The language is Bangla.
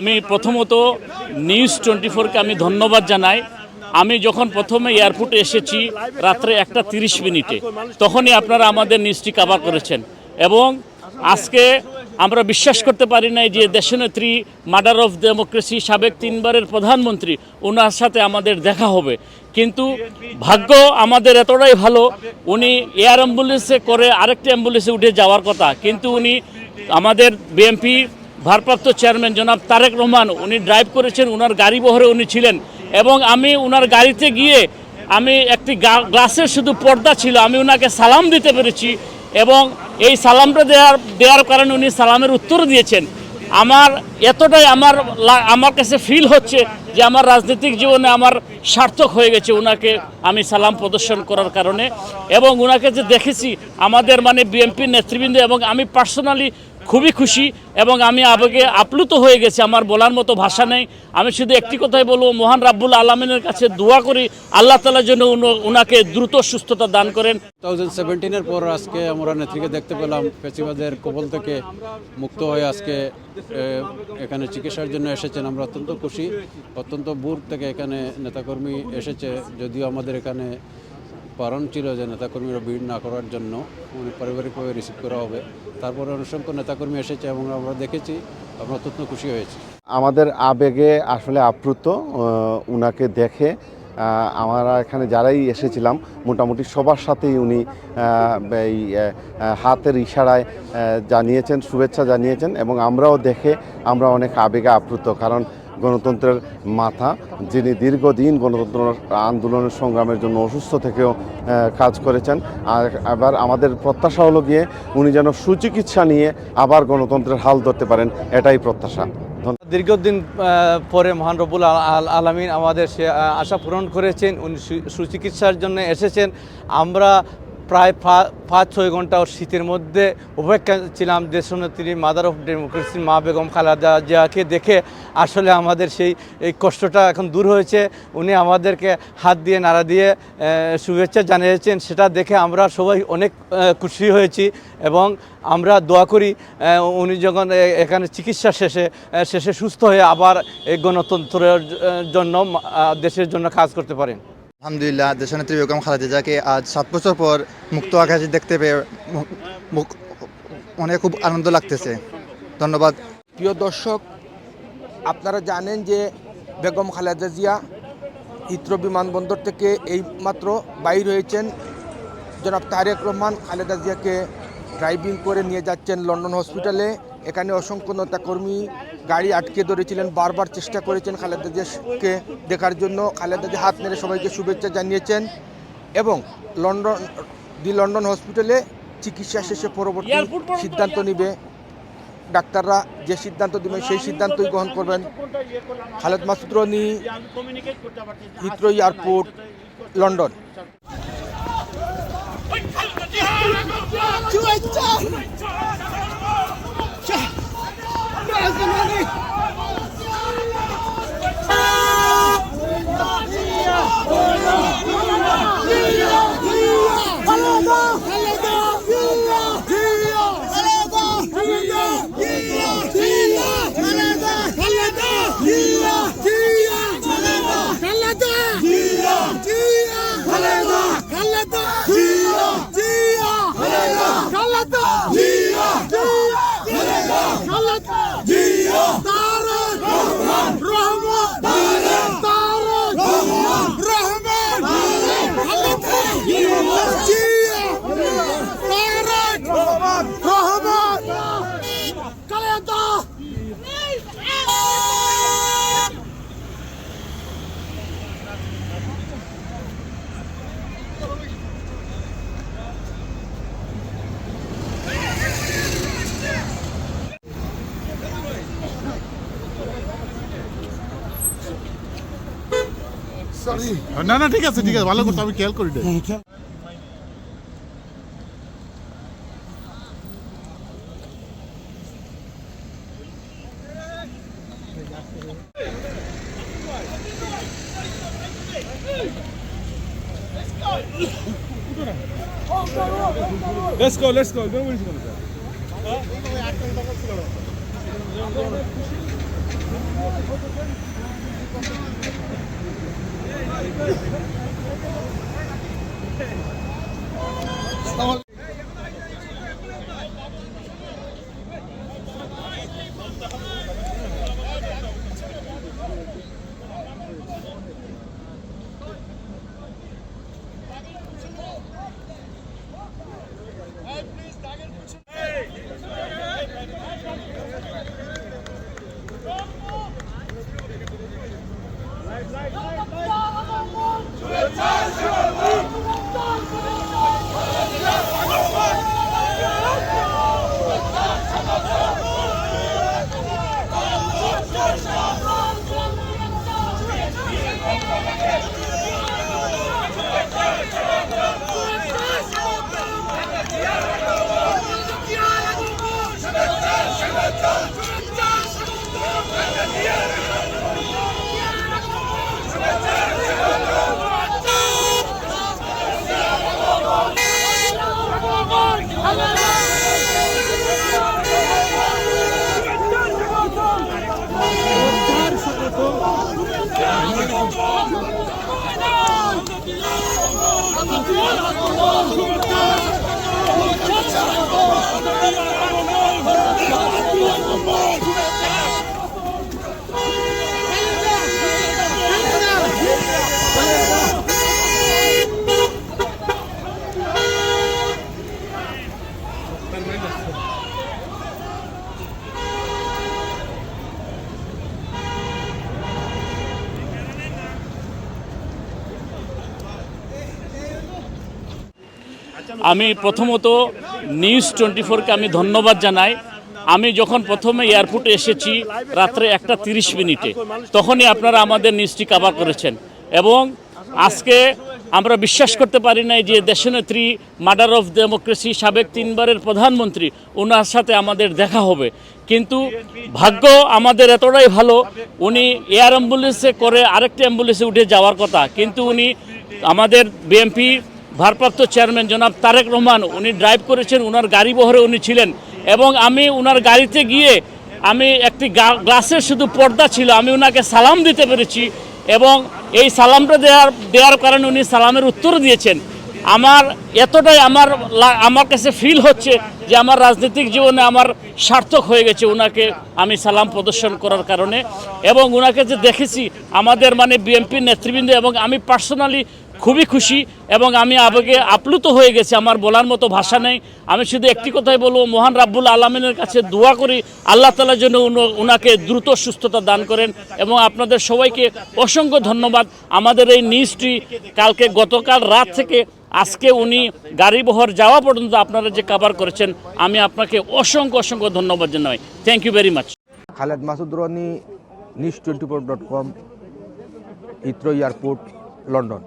আমি প্রথমত নিউজ টোয়েন্টি ফোরকে আমি ধন্যবাদ জানাই। আমি যখন প্রথমে এয়ারপোর্টে এসেছি, রাত্রে একটা তিরিশ মিনিটে, তখনই আপনারা আমাদের নিউজটি কাভার করেছেন। এবং আজকে আমরা বিশ্বাস করতে পারি নাই যে দেশনেত্রী মার্ডার অফ ডেমোক্রেসি সাবেক তিনবারের প্রধানমন্ত্রী, ওনার সাথে আমাদের দেখা হবে। কিন্তু ভাগ্য আমাদের এতটাই ভালো, উনি এয়ার অ্যাম্বুলেন্সে করে আরেকটা অ্যাম্বুলেন্সে উঠে যাওয়ার কথা। কিন্তু উনি আমাদের বিএমপি ভারপ্রাপ্ত চেয়ারম্যান জনাব তারেক রহমান, উনি ড্রাইভ করেছেন ওনার গাড়ি বহরে উনি ছিলেন এবং আমি ওনার গাড়িতে গিয়ে আমি একটি গ্লাসের শুধু পর্দা ছিল, আমি ওনাকে সালাম দিতে পেরেছি এবং এই সালামটা দেওয়ার দেওয়ার কারণে উনি সালামের উত্তর দিয়েছেন। আমার এতটাই আমার আমার কাছে ফিল হচ্ছে যে আমার রাজনৈতিক জীবনে আমার সার্থক হয়ে গেছে ওনাকে আমি সালাম প্রদর্শন করার কারণে এবং ওনাকে যে দেখেছি, আমাদের মানে বিএনপির নেতৃবৃন্দ এবং আমি পার্সোনালি খুবই খুশি এবং আমি আবেগে আপ্লুত হয়ে গেছি। আমার বলার মতো ভাষা নেই। আমি শুধু একটি কথাই বলব, মহান রাব্বুল আলমিনের কাছে দোয়া করি, আল্লাহ তালার জন্য ওনাকে দ্রুত সুস্থতা দান করেন। থাউজেন্ড সেভেন্টিনের পর আজকে আমরা নেত্রীকে দেখতে পেলাম, ফেসিবাদের কবল থেকে মুক্ত হয়ে আজকে এখানে চিকিৎসার জন্য এসেছেন। আমরা অত্যন্ত খুশি, অত্যন্ত বুর থেকে এখানে নেতাকর্মী এসেছে, যদিও আমাদের এখানে বারণ ছিল যে নেতাকর্মীরা ভিড় না করার জন্য মানে পারিবারিকভাবে রিসিভ করা হবে। তারপরে অসংখ্য নেতাকর্মী এসেছে এবং আমরা দেখেছি, আমরা অত্যন্ত খুশি হয়েছি। আমাদের আবেগে আসলে আপ্লুত উনাকে দেখে আমরা এখানে যারাই এসেছিলাম, মোটামুটি সবার সাথেই উনি এই হাতের ইশারায় জানিয়েছেন, শুভেচ্ছা জানিয়েছেন এবং আমরাও দেখে আমরা অনেক আবেগে আপ্লুত। কারণ গণতন্ত্রের মাথা, যিনি দীর্ঘদিন গণতন্ত্র আন্দোলনের সংগ্রামের জন্য অসুস্থ থেকেও কাজ করেছেন। আর আবার আমাদের প্রত্যাশা হলো গিয়ে উনি যেন সুচিকিৎসা নিয়ে আবার গণতন্ত্রের হাল ধরতে পারেন, এটাই প্রত্যাশা। দীর্ঘদিন পরে মহান রবুল আল আলমিন আমাদের সে আশা পূরণ করেছেন, উনি সুচিকিৎসার জন্য এসেছেন। আমরা প্রায় পাঁচ, ছয় ঘণ্টা শীতের মধ্যে অপেক্ষা ছিলাম দেশনেত্রী মাদার অফ ডেমোক্রেসি মা বেগম খালেদা জিয়াকে দেখে আসলে আমাদের সেই, এই কষ্টটা এখন দূর হয়েছে। উনি আমাদেরকে হাত দিয়ে, নাড়া দিয়ে শুভেচ্ছা জানিয়েছেন। সেটা দেখে আমরা সবাই অনেক খুশি হয়েছি এবং আমরা দোয়া করি উনি যখন এখানে চিকিৎসা শেষে শেষে সুস্থ হয়ে আবার এই গণতন্ত্রের জন্য দেশের জন্য কাজ করতে পারেন। আলহামদুলিল্লাহ, দেশনেত্রী বেগম খালেদা জিয়াকে আজ সাত বছর পর মুক্ত আকাশে দেখতে পেয়ে অনেক খুব আনন্দ লাগতেছে। ধন্যবাদ। প্রিয় দর্শক, আপনারা জানেন যে বেগম খালেদা জিয়া হিত্র বিমানবন্দর থেকে এই মাত্র বাইর হয়েছেন। জনাব তারেক রহমান খালেদা জিয়াকে ড্রাইভিং করে নিয়ে যাচ্ছেন লন্ডন হসপিটালে। এখানে অসংখ্য নেতাকর্মী গাড়ি আটকে ধরেছিলেন, বারবার চেষ্টা করেছেন খালেদা জিয়াকে দেখার জন্য। খালেদা জিয়া হাত নেড়ে সবাইকে শুভেচ্ছা জানিয়েছেন এবং লন্ডন, দি লন্ডন হসপিটালে চিকিৎসা শেষে পরবর্তী সিদ্ধান্ত নিবে। ডাক্তাররা যে সিদ্ধান্ত দেবেন, সেই সিদ্ধান্তই গ্রহণ করবেন। Khaled Masud Roni Heathrow airport, London. Fuck! না না ঠিক আছে ঠিক আছে ভালো করছ আমি খেয়াল করি নাই। Let's go, let's go. Nobody's gonna go. আমি প্রথমত নিউজ টোয়েন্টি ফোরকে আমি ধন্যবাদ জানাই। আমি যখন প্রথমে এয়ারপোর্টে এসেছি, রাত্রে একটা তিরিশ মিনিটে, তখনই আপনারা আমাদের নিউজটি কাভার করেছেন। এবং আজকে আমরা বিশ্বাস করতে পারি নাই যে দেশনেত্রী মার্ডার অফ ডেমোক্রেসি সাবেক তিনবারের প্রধানমন্ত্রী, ওনার সাথে আমাদের দেখা হবে। কিন্তু ভাগ্য আমাদের এতটাই ভালো, উনি এয়ার অ্যাম্বুলেন্সে করে আরেকটি অ্যাম্বুলেন্সে উঠে যাওয়ার কথা। কিন্তু উনি আমাদের বিএমপি ভারপ্রাপ্ত চেয়ারম্যান জনাব তারেক রহমান, উনি ড্রাইভ করেছেন ওনার গাড়ি বহরে উনি ছিলেন এবং আমি ওনার গাড়িতে গিয়ে আমি একটি গ্লাসের শুধু পর্দা ছিল, আমি ওনাকে সালাম দিতে পেরেছি এবং এই সালামটা দেওয়ার দেওয়ার কারণে উনি সালামের উত্তর দিয়েছেন। আমার এতটাই আমার আমার কাছে ফিল হচ্ছে যে আমার রাজনৈতিক জীবনে আমার সার্থক হয়ে গেছে ওনাকে আমি সালাম প্রদর্শন করার কারণে এবং ওনাকে যে দেখেছি, আমাদের মানে বিএনপির নেতৃবৃন্দ এবং আমি পার্সোনালি খুবই খুশি এবং আমি আবেগে আপ্লুত হয়ে গেছি। আমার বলার মতো ভাষা নেই। আমি শুধু একটি কথাই বলব, মহান রাব্বুল আলমিনের কাছে দোয়া করি, আল্লাহ তালার জন্য ওনাকে দ্রুত সুস্থতা দান করেন এবং আপনাদের সবাইকে অসংখ্য ধন্যবাদ। আমাদের এই নিউজটি কালকে গতকাল রাত থেকে আজকে উনি গাড়ি বহর যাওয়া পর্যন্ত আপনারা যে কাভার করেছেন, আমি আপনাকে অসংখ্য অসংখ্য ধন্যবাদ জানাই। Thank you very much Khaled Masud Roni news twenty four dot com Heathrow airport London